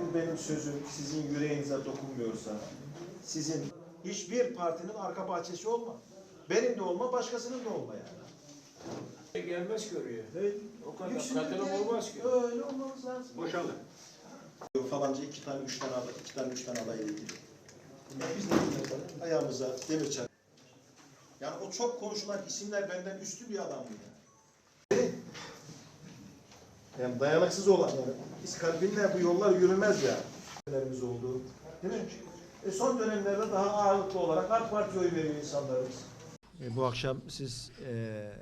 bu benim sözüm sizin yüreğinize dokunmuyorsa, sizin hiçbir partinin arka bahçesi olma. Benim de olma, başkasının da olma yani. Gelmez ki oraya. Evet. O kadar katılım olmaz ki. Öyle olmamız lazım. Boşalın. Falanca iki tane, üç tane aday, iki tane, üç tane adayla ilgili. Biz de ayağımıza demir çak. Yani o çok konuşulan isimler benden üstün bir adam mı yani? Yani dayanıksız olan yani. Biz kalbinle bu yollar yürümez ya. Nelerimiz oldu. Değil mi? E son dönemlerde daha ağırlıklı olarak AK Parti oy veriyor insanlarımız. E, bu akşam siz e,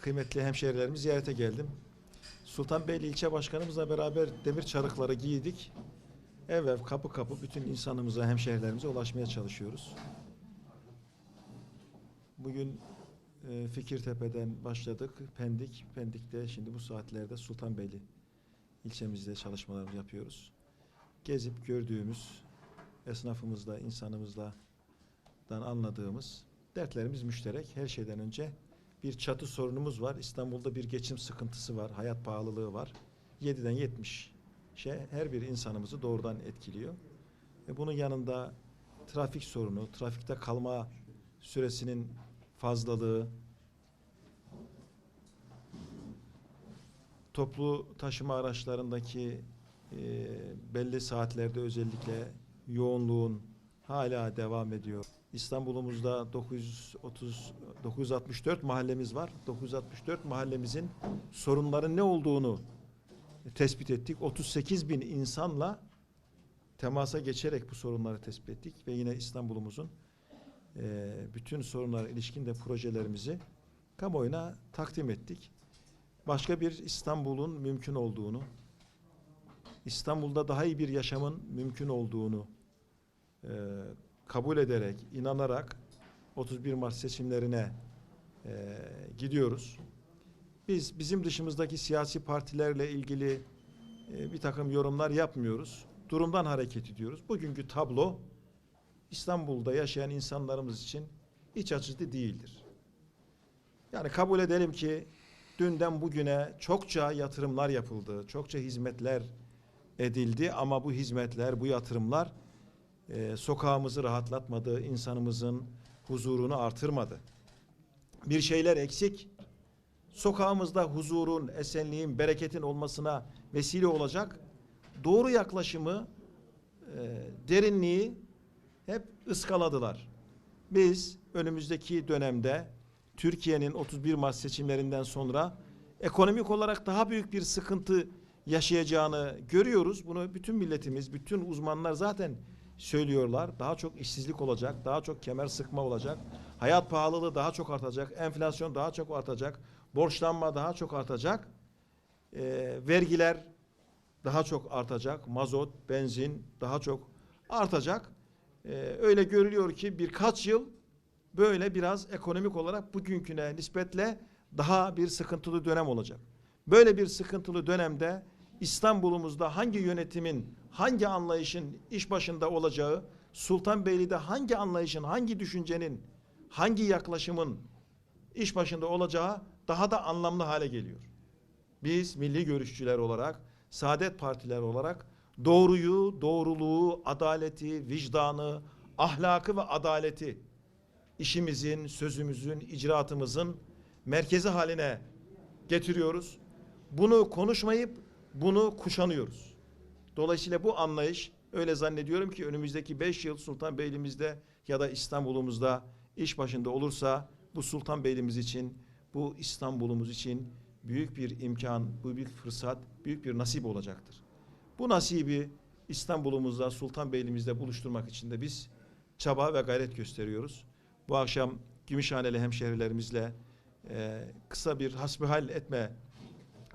kıymetli hemşehrilerimi ziyarete geldim. Sultanbeyli ilçe başkanımızla beraber demir çarıkları giydik. Ev ev kapı kapı bütün insanımıza, hemşehrilerimize ulaşmaya çalışıyoruz. Bugün e, Fikirtepe'den başladık. Pendik, Pendik'te şimdi bu saatlerde Sultanbeyli ilçemizde çalışmalarımızı yapıyoruz. Gezip gördüğümüz esnafımızla, insanımızla dan anladığımız dertlerimiz müşterek. Her şeyden önce bir çatı sorunumuz var. İstanbul'da bir geçim sıkıntısı var. Hayat pahalılığı var. 7'den 70'e her bir insanımızı doğrudan etkiliyor. E bunun yanında trafik sorunu, trafikte kalma süresinin fazlalığı, toplu taşıma araçlarındaki e, belli saatlerde özellikle yoğunluğun hala devam ediyor. İstanbul'umuzda 930 964 mahallemiz var. 964 mahallemizin sorunların ne olduğunu tespit ettik. 38 bin insanla temasa geçerek bu sorunları tespit ettik ve yine İstanbul'umuzun e, bütün sorunlara ilişkin de projelerimizi kamuoyuna takdim ettik. Başka bir İstanbul'un mümkün olduğunu, İstanbul'da daha iyi bir yaşamın mümkün olduğunu e, kabul ederek, inanarak 31 Mart seçimlerine e, gidiyoruz. Biz bizim dışımızdaki siyasi partilerle ilgili e, bir takım yorumlar yapmıyoruz. Durumdan hareket ediyoruz. Bugünkü tablo İstanbul'da yaşayan insanlarımız için iç açıcı değildir. Yani kabul edelim ki dünden bugüne çokça yatırımlar yapıldı, çokça hizmetler edildi ama bu hizmetler, bu yatırımlar e, sokağımızı rahatlatmadı, insanımızın huzurunu artırmadı. Bir şeyler eksik. Sokağımızda huzurun, esenliğin, bereketin olmasına vesile olacak doğru yaklaşımı, e, derinliği hep ıskaladılar. Biz önümüzdeki dönemde Türkiye'nin 31 Mart seçimlerinden sonra ekonomik olarak daha büyük bir sıkıntı yaşayacağını görüyoruz. Bunu bütün milletimiz, bütün uzmanlar zaten söylüyorlar. Daha çok işsizlik olacak, daha çok kemer sıkma olacak. Hayat pahalılığı daha çok artacak, enflasyon daha çok artacak, borçlanma daha çok artacak. Ee, vergiler daha çok artacak, mazot, benzin daha çok artacak. Ee, öyle görülüyor ki birkaç yıl böyle biraz ekonomik olarak bugünküne nispetle daha bir sıkıntılı dönem olacak. Böyle bir sıkıntılı dönemde İstanbul'umuzda hangi yönetimin, hangi anlayışın iş başında olacağı, Sultanbeyli'de hangi anlayışın, hangi düşüncenin, hangi yaklaşımın iş başında olacağı daha da anlamlı hale geliyor. Biz milli görüşçüler olarak, saadet partiler olarak doğruyu, doğruluğu, adaleti, vicdanı, ahlakı ve adaleti işimizin, sözümüzün, icraatımızın merkezi haline getiriyoruz. Bunu konuşmayıp bunu kuşanıyoruz. Dolayısıyla bu anlayış öyle zannediyorum ki önümüzdeki beş yıl Sultanbeyli'mizde ya da İstanbul'umuzda iş başında olursa bu Sultanbeyli'miz için, bu İstanbul'umuz için büyük bir imkan, büyük fırsat, büyük bir nasip olacaktır. Bu nasibi İstanbul'umuzda, Sultanbeyli'mizde buluşturmak için de biz çaba ve gayret gösteriyoruz. Bu akşam Gümüşhaneli hemşehrilerimizle e, kısa bir hasbihal etme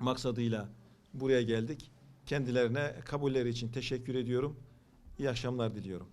maksadıyla buraya geldik. Kendilerine kabulleri için teşekkür ediyorum. İyi akşamlar diliyorum.